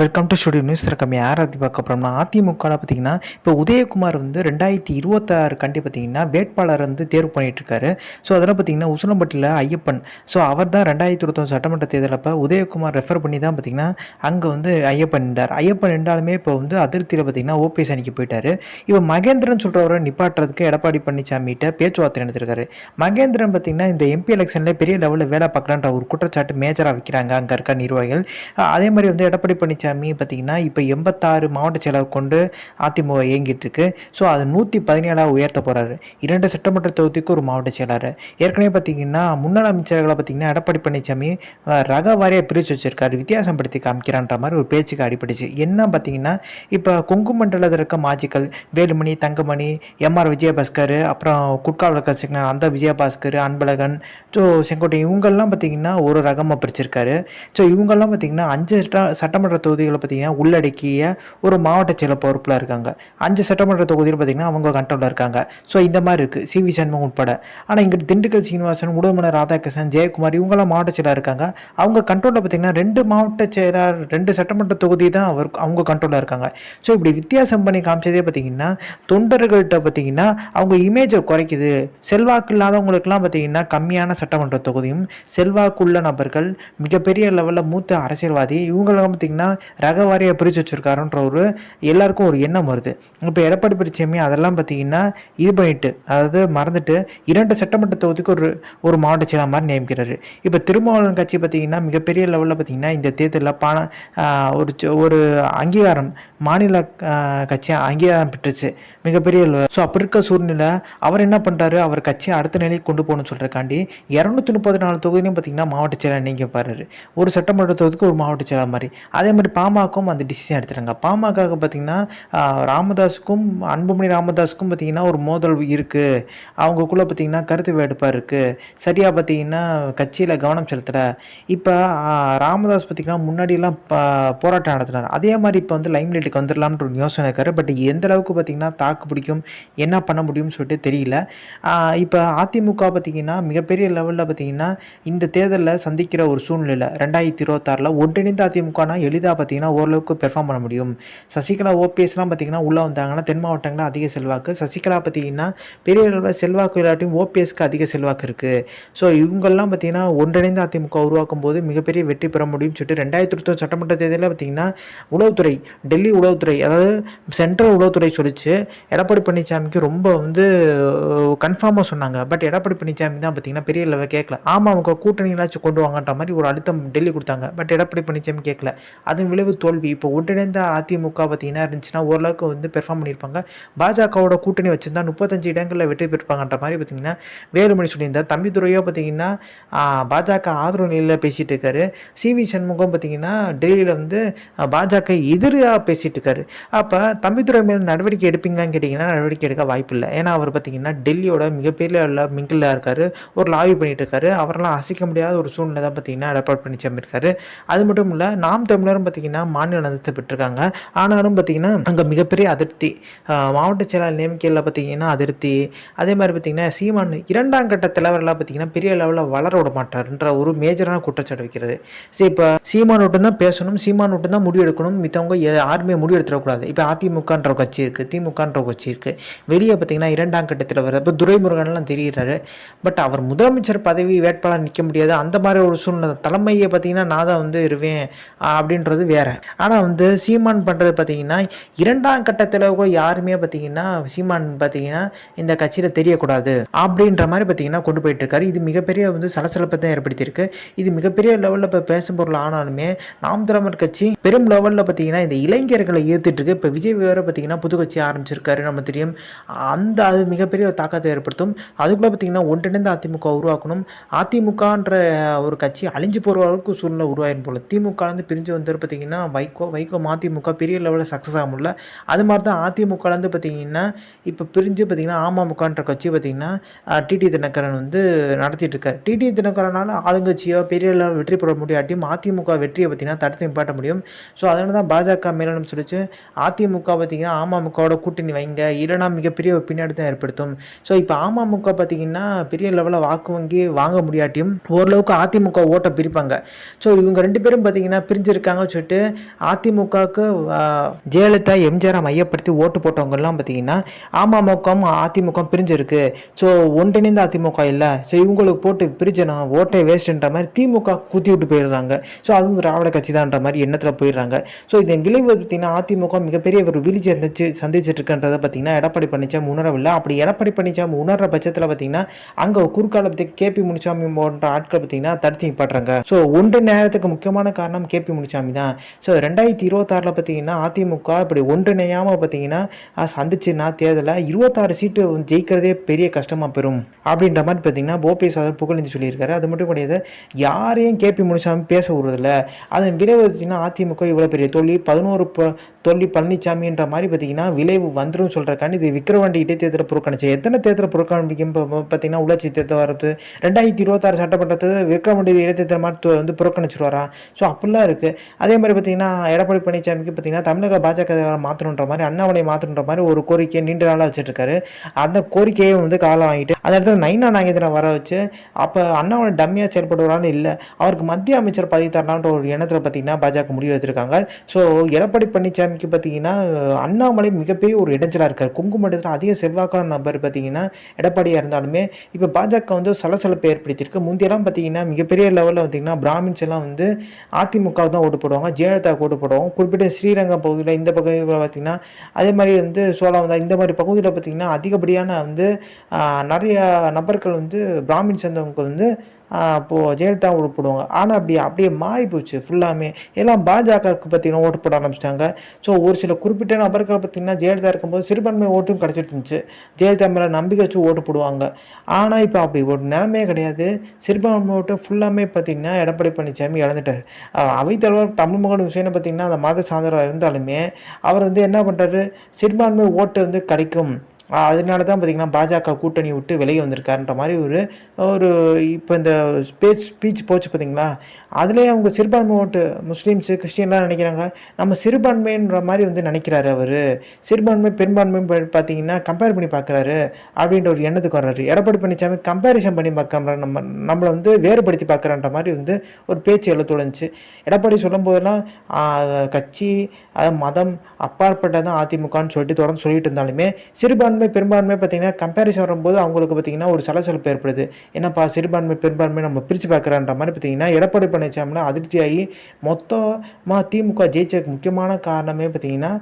Welcome to studio news இருக்கம் யார் அதை பார்க்க போகிறோம்னா அதிமுகவில் பார்த்தீங்கன்னா இப்போ உதயகுமார் வந்து ரெண்டாயிரத்தி இருபத்தாறு கண்டி பார்த்தீங்கன்னா வேட்பாளர் வந்து தேர்வு பண்ணிகிட்ருக்காரு ஸோ அதெல்லாம் பார்த்தீங்கன்னா உசிலம்பட்டியில் ஐயப்பன். ஸோ அவர் தான் ரெண்டாயிரத்தி இருபத்தொன்று சட்டமன்ற தேர்தலப்போ உதயகுமார் ரெஃபர் பண்ணி தான் பார்த்தீங்கன்னா அங்கே வந்து ஐயப்பன் நின்றார். ஐயப்பன் நின்றாலுமே இப்போ வந்து அதிருப்தியில் பார்த்தீங்கன்னா ஓபிஎஸ் அணிக்கு போயிட்டார். இப்போ மகேந்திரன் சொல்கிறவரை நிப்பாட்டுறதுக்கு எடப்பாடி பழனிசாமிகிட்ட பேச்சுவார்த்தை நடத்திருக்காரு. மகேந்திரன் பார்த்தீங்கன்னா இந்த எம்பி எலெக்ஷனில் பெரிய லெவலில் வேலை பார்க்கலான்ற ஒரு குற்றச்சாட்டு மேஜராக வைக்கிறாங்க. அங்கே இருக்க நிர்வாகிகள். அதே மாதிரி வந்து எடப்பாடி பழனிசாமி பார்த்தீங்கன்னா இப்போ எண்பத்தாறு மாவட்ட செயலர் கொண்டு அதிமுக இயங்கிட்டு இருக்கு ஸோ அது நூற்றி பதினேழாக உயர்த்த போகிறாரு இரண்டு சட்டமன்ற தொகுதிக்கு ஒரு மாவட்ட செயலாளர். ஏற்கனவே பார்த்திங்கன்னா முன்னாள் அமைச்சர்களை பார்த்தீங்கன்னா எடப்பாடி பழனிசாமி ரக வாரியாக பிரித்து வச்சுருக்காரு. வித்தியாசம் படுத்தி காமிக்கிறான்ற மாதிரி ஒரு பேச்சுக்கு அடிப்படைச்சு என்ன பார்த்தீங்கன்னா இப்போ கொங்கு மண்டலத்தில் இருக்க மாஜிக்கல் வேலுமணி தங்கமணி எம்ஆர் விஜயபாஸ்கர் அப்புறம் குட்காவல கசிக்னர் அந்த விஜயபாஸ்கர் அன்பழகன் ஸோ செங்கோட்டை இவங்கெல்லாம் பார்த்தீங்கன்னா ஒரு ரகமாக பிரிச்சிருக்காரு. ஸோ இவங்கெல்லாம் பார்த்தீங்கன்னா அஞ்சு சட்ட சட்டமன்ற தொகுதிகளை பார்த்தீங்கன்னா உள்ளடக்கிய ஒரு மாவட்ட செயல பொறுப்பில் இருக்காங்க. அஞ்சு சட்டமன்ற தொகுதியில் பார்த்தீங்கன்னா அவங்க கண்ட்ரோலில் இருக்காங்க. ஸோ இந்த மாதிரி இருக்குது சி. வி. சண்முகம் உட்பட. ஆனால் இங்கே திண்டுக்கல் சீனிவாசன் உடுமலை ராதாகிருஷ்ணன் ஜெயக்குமார் இவங்கெல்லாம் மாவட்ட செயலாக இருக்காங்க. அவங்க கண்ட்ரோலில் பார்த்தீங்கன்னா ரெண்டு மாவட்ட செயலர் ரெண்டு சட்டமன்ற தொகுதி தான் அவர் அவங்க கண்ட்ரோலில் இருக்காங்க. ஸோ இப்படி வித்தியாசம் பண்ணி காமிச்சதே பார்த்தீங்கன்னா தொண்டர்கள்ட்ட பார்த்தீங்கன்னா அவங்க இமேஜை குறைக்குது. செல்வாக்கு இல்லாதவங்களுக்குலாம் பார்த்தீங்கன்னா கம்மியான சட்டமன்ற தொகுதியும் செல்வாக்குள்ள நபர்கள் மிகப்பெரிய லெவலில் மூத்த அரசியல்வாதி இவங்களாம் பார்த்தீங்கன்னா ரகவாரியாக பிரித்து வச்சுருக்காருன்ற ஒரு எல்லாருக்கும் ஒரு எண்ணம் வருது. இப்போ எடப்பாடி பழனிசாமி அதெல்லாம் பார்த்தீங்கன்னா இது பண்ணிட்டு அதாவது மறந்துட்டு இரண்டு சட்டமன்ற தொகுதிக்கு ஒரு ஒரு மாவட்ட செயலாளர் மாதிரி நியமிக்கிறாரு. இப்போ திருமாவளவன் கட்சி பார்த்தீங்கன்னா மிகப்பெரிய லெவலில் பார்த்தீங்கன்னா இந்த தேர்தலில் பண ஒரு ஒரு அங்கீகாரம் மாநில கட்சி அங்கீகாரம் பெற்றுச்சு. மிகப்பெரிய ஸோ அப்படி இருக்க சூழ்நிலை அவர் என்ன பண்ணுறாரு அவர் கட்சியை அடுத்த நிலைக்கு கொண்டு போகணும்னு சொல்கிறக்காண்டி இரநூத்தி முப்பத்தி நாலு தொகுதியும் பார்த்தீங்கன்னா மாவட்ட செயலாளர் நீங்க பாரு ஒரு சட்டமன்ற தொகுதிக்கு ஒரு மாவட்ட செயலாளர் மாதிரி. அதே மாதிரி பாமகவும் அந்த டிசிஷன் எடுத்துட்டாங்க. பாமக பார்த்தீங்கன்னா ராமதாஸுக்கும் அன்புமணி ராமதாஸுக்கும் பார்த்தீங்கன்னா ஒரு மோதல் இருக்குது அவங்களுக்குள்ளே பார்த்தீங்கன்னா கருத்து வேடுப்பாக இருக்குது சரியாக பார்த்தீங்கன்னா கட்சியில் கவனம் செலுத்தலை. இப்போ ராமதாஸ் பார்த்தீங்கன்னா முன்னாடியெல்லாம் ப- போராட்டம் நடத்தினார். அதே மாதிரி இப்போ வந்து லைம் லைட்டுக்கு வந்துடலாம்ன்ற ஒரு யோசனை இருக்காரு. பட் எந்த அளவுக்கு பார்த்தீங்கன்னா தாக்கு பிடிக்கும் என்ன பண்ண முடியும்னு சொல்லிட்டு தெரியல. இப்போ அதிமுக பார்த்தீங்கன்னா மிகப்பெரிய லெவலில் பார்த்தீங்கன்னா இந்த தேர்தலில் சந்திக்கிற ஒரு சூழ்நிலை ரெண்டாயிரத்தி இருபத்தாறில் ஒன்றிணைந்த அதிமுகனா எளிதாக பார்த்தீங்கன்னா ஓரளவுக்கு பெர்ஃபார்ம் பண்ண முடியும். சசிகலா ஓபிஎஸ்லாம் பார்த்தீங்கன்னா உள்ளே வந்தாங்கன்னா தென் மாவட்டங்களில் அதிக செல்வாக்கு. சசிகலா பார்த்தீங்கன்னா பெரிய அளவில் செல்வாக்கு இல்லாட்டியும் ஓபிஎஸ்க்கு அதிக செல்வாக்கு இருக்குது ஸோ இவங்கெல்லாம் பார்த்தீங்கன்னா ஒன்றிணைந்த அதிமுக உருவாக்கும் போது மிகப்பெரிய வெற்றி பெற முடியும்னு சொல்லிட்டு ரெண்டாயிரத்தி இருபத்தி சட்டமன்ற தேர்தலில் பார்த்தீங்கன்னா உளவுத்துறை டெல்லி உளவுத்துறை அதாவது சென்ட்ரல் உளவுத்துறை சொல்லிச்சு. எடப்பாடி பழனிசாமிக்கு ரொம்ப வந்து கன்ஃபார்மாக சொன்னாங்க. பட் எடப்பாடி பழனிசாமி தான் பார்த்தீங்கன்னா பெரிய லெவல் கேட்கல. ஆமாம் அவங்க கூட்டணியிலாச்சும் கொண்டு வாங்கன்ற மாதிரி ஒரு அழுத்தம் டெல்லி கொடுத்தாங்க. பட் எடப்பாடி பழனிசாமி கேட்கல. அது விளைவு தோல்வி. இப்போ ஒன்றிணைந்த அதிமுக பார்த்தீங்கன்னா இருந்துச்சுன்னா ஓரளவுக்கு வந்து பெர்ஃபார்ம் பண்ணியிருப்பாங்க. பாஜகவோட கூட்டணி வச்சுருந்தா முப்பத்தஞ்சு இடங்களில் வெற்றி பெற்றிருப்பாங்கன்ற மாதிரி பார்த்தீங்கன்னா வேலுமணி சொல்லியிருந்தார். தம்பிதுரையோ பார்த்தீங்கன்னா பாஜக ஆதரவு நிலையில் பேசிகிட்டு இருக்காரு. சி வி சண்முகம் பார்த்தீங்கன்னா டெல்லியில் வந்து பாஜக எதிராக பேசிகிட்டு இருக்காரு. அப்போ தம்பிதுரை மேல் நடவடிக்கை எடுப்பீங்களான்னு கேட்டிங்கன்னா நடவடிக்கை எடுக்க வாய்ப்பு இல்லை. ஏன்னா அவர் பார்த்தீங்கன்னா டெல்லியோட மிகப்பெரிய மிங்கிலாக இருக்கார். ஒரு லாபி பண்ணிட்டு இருக்காரு. அவரெல்லாம் அசைக்க முடியாத ஒரு சூழ்நிலை தான் பார்த்தீங்கன்னா எடப்பாடி பழனிசாமி இருக்காரு அது மட்டும் இல்லை நாம் தமிழரும் பார்த்தீங்கன்னா மாநில அந்தஸ்து பெற்றிருக்காங்க. ஆனாலும் பார்த்தீங்கன்னா அங்கே மிகப்பெரிய அதிருப்தி. மாவட்ட செயலாளர் நியமிக்கையில் பார்த்தீங்கன்னா அதிருப்தி. அதே மாதிரி பார்த்தீங்கன்னா சீமான் இரண்டாம் கட்ட தலைவரெல்லாம் பார்த்தீங்கன்னா பெரிய லெவலில் வளர விட மாட்டார்ன்ற ஒரு மேஜரான குற்றச்சாட்டு வைக்கிறது. சரி இப்போ சீமான் தான் பேசணும். சீமான் மட்டும் தான் முடிவு எடுக்கணும். மித்தவங்க யாருமே முடிவு எடுத்துடக்கூடாது. இப்போ அதிமுகன்ற கட்சி இருக்குது திமுகன்ற கட்சி இருக்குது வெளியே பார்த்தீங்கன்னா இரண்டாம் கட்டத்தில் வருது இப்போ துரைமுருகன்லாம் தெரிகிறாரு பட் அவர் முதலமைச்சர் பதவி வேட்பாளர் நிற்க முடியாது. அந்த மாதிரி ஒரு சூழ்நிலை. தலைமையை பார்த்தீங்கன்னா நான் தான் வந்து இருவேன் அப்படின்றது பண்ணுறது வேற. ஆனால் வந்து சீமான் பண்ணுறது பார்த்தீங்கன்னா இரண்டாம் கட்டத்தில் கூட யாருமே பார்த்தீங்கன்னா சீமான் பார்த்தீங்கன்னா இந்த கட்சியில் தெரியக்கூடாது அப்படின்ற மாதிரி பார்த்தீங்கன்னா கொண்டு போயிட்டு இருக்காரு. இது மிகப்பெரிய வந்து சலசலப்பை தான் ஏற்படுத்தியிருக்கு. இது மிகப்பெரிய லெவலில் இப்போ பேசும் பொருள் ஆனாலுமே நாம் திராமர் கட்சி பெரும் லெவலில் பார்த்தீங்கன்னா இந்த இளைஞர்களை ஈர்த்துட்டு இருக்கு. இப்போ விஜய் வேற பார்த்தீங்கன்னா புது கட்சி ஆரம்பிச்சிருக்காரு நம்ம தெரியும். அந்த அது மிகப்பெரிய ஒரு தாக்கத்தை ஏற்படுத்தும். அதுக்குள்ளே பார்த்தீங்கன்னா ஒன்றிணைந்த அதிமுக உருவாக்கணும். அதிமுகன்ற ஒரு கட்சி அழிஞ்சு போகிற அளவுக்கு சூழ்நிலை உருவாயிரும் போல. வந்து பிரிஞ்சு வந்து பார்த்தீங்கன்னா வைகோ வைகோ மதிமுக பெரிய லெவலில் சக்ஸஸ் ஆக முடியல. அது மாதிரி தான் அதிமுகலேருந்து பார்த்தீங்கன்னா இப்போ பிரிஞ்சு பார்த்தீங்கன்னா அமமுகன்ற கட்சி பார்த்தீங்கன்னா டிடி தினகரன் வந்து நடத்திட்டு இருக்கார். டிடி தினகரனால ஆளுங்கட்சியோ பெரிய லெவல் வெற்றி பெற முடியாட்டியும் அதிமுக வெற்றியை பார்த்தீங்கன்னா தடுத்து நிப்பாட்ட முடியும். ஸோ அதனால தான் பாஜக மேலும் சொல்லிச்சு. அதிமுக பார்த்தீங்கன்னா அமமுகவோட கூட்டணி வைங்க. இல்லைனா மிகப்பெரிய பின்னாடி தான் ஏற்படுத்தும். ஸோ இப்போ அமமுக பார்த்தீங்கன்னா பெரிய லெவலில் வாக்கு வங்கி வாங்க முடியாட்டியும் ஓரளவுக்கு அதிமுக ஓட்டை பிரிப்பாங்க. ஸோ இவங்க ரெண்டு பேரும் பார்த்தீங்கன்னா பிரிஞ்சிருக்காங்க சொல்லி வந்துட்டு அதிமுகவுக்கு ஜெயலலிதா எம்ஜிஆரை மையப்படுத்தி ஓட்டு போட்டவங்கெல்லாம் பார்த்தீங்கன்னா அமமுகவும் அதிமுக பிரிஞ்சிருக்கு. ஸோ ஒன்றிணைந்த அதிமுக இல்லை. ஸோ இவங்களுக்கு போட்டு பிரிஞ்சனா ஓட்டை வேஸ்ட்ன்ற மாதிரி திமுக குத்தி விட்டு போயிடுறாங்க. ஸோ அதுவும் திராவிட கட்சி தான்ன்ற மாதிரி எண்ணத்தில் போயிடுறாங்க. ஸோ இதன் விளைவு பார்த்தீங்கன்னா அதிமுக மிகப்பெரிய ஒரு வீழ்ச்சி சந்திச்சு சந்திச்சிட்டு இருக்குன்றதை பார்த்தீங்கன்னா எடப்பாடி பழனிசாமி உணரவில்லை. அப்படி எடப்பாடி பழனிசாமி உணர்ற பட்சத்தில் பார்த்தீங்கன்னா அங்கே குறுக்காலத்துக்கு கேபி முனிசாமி போன்ற ஆட்கள் பார்த்தீங்கன்னா தடுத்து நிப்பாட்டுறாங்க. ஸோ ஒன்று நேரத்துக்கு முக்கியமான காரணம் கேபி முனிசாமி தான். ஸோ ரெண்டாயிரத்தி இருபத்தாறில் பார்த்தீங்கன்னா அதிமுக இப்படி ஒன்றிணையாமல் பார்த்தீங்கன்னா சந்திச்சுன்னா தேர்தலை இருபத்தாறு சீட்டு ஜெயிக்கிறதே பெரிய கஷ்டமாக பெறும். அப்படின்ற மாதிரி பார்த்தீங்கன்னா ஓபிஎஸ் சாதர் புகழ்ந்து சொல்லியிருக்காரு. அது மட்டும் கிடையாது யாரையும் கேபி முனிசாமி பேச விடுறதில்ல. அதன் விளைவு பார்த்தீங்கன்னா அதிமுக இவ்வளோ பெரிய தோல்வி பதினோரு தோல்வி பழனிசாமின்ற மாதிரி பார்த்தீங்கன்னா விளைவு வந்துடும் சொல்கிறக்காண்டி இது விக்ரவாண்டி இடைத்தேர்தலை புறக்கணிச்சு. எத்தனை தேர்தலை புறக்கணிக்கும் பார்த்தீங்கன்னா உள்ளாட்சி தேர்தல் வரது? ரெண்டாயிரத்தி இருபத்தாறு சட்டப்பட்டத்தை விக்ரவாண்டி இடைத்தேர்தல் மாதிரி வந்து புறக்கணிச்சிருவாரா? ஸோ அப்படிலாம் இருக்குது அதே மாதிரி பார்த்தீங்கன்னா எடப்பாடி பழனிசாமிக்கு பார்த்தீங்கன்னா தமிழக பாஜக மாற்றணுன்ற மாதிரி அண்ணாமலை மாற்றணுன்ற மாதிரி ஒரு கோரிக்கையை நீண்ட நாளாக வச்சுருக்காரு. அந்த கோரிக்கையை வந்து காலம் வாங்கிட்டு அந்த இடத்துல நைனா நாகேந்திரன் வர வச்சு அப்போ அண்ணாமலை டம்மியாக செயல்படுவாரான்னு இல்லை அவருக்கு மத்திய அமைச்சர் பதவி தரலான்ற ஒரு எண்ணத்தில் பார்த்தீங்கன்னா பாஜக முடிவு வச்சுருக்காங்க. ஸோ எடப்பாடி பழனிசாமிக்கு பார்த்தீங்கன்னா அண்ணாமலை மிகப்பெரிய ஒரு இடைஞ்சலாக இருக்கார். குங்குமட்டத்தில் அதிக செல்வாக்கான நபர் பார்த்தீங்கன்னா எடப்பாடியாக இருந்தாலுமே இப்போ பாஜக வந்து சலசலப்பை ஏற்படுத்தியிருக்கு. முந்தையெல்லாம் பார்த்தீங்கன்னா மிகப்பெரிய லெவலில் பார்த்தீங்கன்னா பிராமின்ஸ் எல்லாம் வந்து அதிமுக தான் ஓட்டு போடுவாங்க. ஜெயலலிதா ஓட்டு குறிப்பிட்ட ஸ்ரீரங்கம் பகுதியில் இந்த பகுதியில் பார்த்தீங்கன்னா அதே மாதிரி வந்து சோழவந்தா இந்த மாதிரி பகுதியில் பார்த்திங்கன்னா அதிகப்படியான வந்து நிறையா நிறைய நபர்கள் வந்து பிராமின் சேர்ந்தவங்க வந்து அப்போது ஜெயலலிதா ஓட்டு போடுவாங்க. ஆனால் அப்படி அப்படியே மாறி போச்சு ஃபுல்லாமே எல்லாம் பாஜகவுக்கு பார்த்தீங்கன்னா ஓட்டு போட ஆரம்பிச்சிட்டாங்க. ஸோ ஒரு சில குறிப்பிட்ட நபர்கள் பார்த்தீங்கன்னா ஜெயலலிதா இருக்கும்போது சிறுபான்மை ஓட்டும் கிடச்சிட்டு இருந்துச்சு. ஜெயலலிதா மேலே நம்பிக்கை வச்சு ஓட்டு போடுவாங்க. ஆனால் இப்போ அப்படி ஒரு நிலைமையே கிடையாது. சிறுபான்மை ஓட்டு ஃபுல்லாமே பார்த்தீங்கன்னா எடப்பாடி பழனிசாமி இழந்துட்டார். அவைத்தலைவர் தமிழ் மகன் விஷயம் பார்த்தீங்கன்னா அந்த மத சாதனம் இருந்தாலுமே அவர் வந்து என்ன பண்ணுறாரு சிறுபான்மை ஓட்டு வந்து கிடைக்கும். அதனால தான் பார்த்திங்கன்னா பாஜக கூட்டணி விட்டு வெளியே வந்திருக்காருன்ற மாதிரி ஒரு ஒரு இப்போ இந்த ஸ்பேஸ் ஸ்பீச் போச்சு பார்த்தீங்களா? அதுலேயே அவங்க சிறுபான்மை ஓட்டு முஸ்லீம்ஸு கிறிஸ்டின்லாம் நினைக்கிறாங்க. நம்ம சிறுபான்மைன்ற மாதிரி வந்து நினைக்கிறாரு அவர். சிறுபான்மை பெரும்பான்மை பார்த்தீங்கன்னா கம்பேர் பண்ணி பார்க்குறாரு அப்படின்ற ஒரு எண்ணத்துக்கு வர்றாரு. எடப்பாடி பழனிசாமி கம்பேரிசன் பண்ணி பார்க்காம நம்ம நம்மளை வந்து வேறுபடுத்தி பார்க்குறன்ற மாதிரி வந்து ஒரு பேச்சு எழு தொலைஞ்சி எடப்பாடி சொல்லும் போதெல்லாம் கட்சி அதாவது மதம் அப்பாற்பட்டதான் அதிமுகன்னு சொல்லிட்டு தொடர்ந்து சொல்லிட்டு இருந்தாலுமே சிறுபான்மை பெரும்பான்மை பார்த்தீங்கன்னா கம்பேரிசன் வரும்போது அவங்களுக்கு பார்த்தீங்கன்னா ஒரு சலசலப்பு ஏற்படுது. என்னப்பா சிறுபான்மை பெரும்பான்மை நம்ம பிரித்து பார்க்குறான்ற மாதிரி பார்த்தீங்கன்னா எடப்பாடி பழனிசாமினா அதிர்ச்சியாகி மொத்தமாக திமுக ஜெயிச்சதுக்கு முக்கியமான காரணமே பார்த்தீங்கன்னா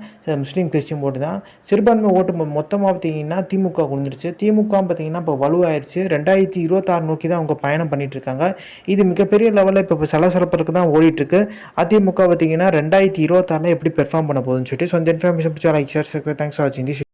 முஸ்லீம் கிறிஸ்டின் ஓட்டு தான். சிறுபான்மை ஓட்டு மொத்தமாக பார்த்தீங்கன்னா திமுக விழுந்துருச்சு திமுக பார்த்தீங்கன்னா இப்போ வலுவாயிருச்சு. ரெண்டாயிரத்தி இருபத்தாறு நோக்கி தான் அவங்க பயணம் பண்ணிட்டு இருக்காங்க. இது மிகப்பெரிய லெவலில் இப்போ சலசலப்புக்கு தான் ஓடிட்டுருக்கு. அதிமுக பார்த்தீங்கன்னா ரெண்டாயிரத்தி இருபத்தாறில் எப்படி பெர்ஃபார்ம் பண்ண போகுதுன்னு சொல்லிட்டு ஸோ இந்த இன்ஃபர்மேஷன் பிடிச்சா லைக் ஷேர் தேங்க்ஸ் ஃபார் வாட்சிங் தி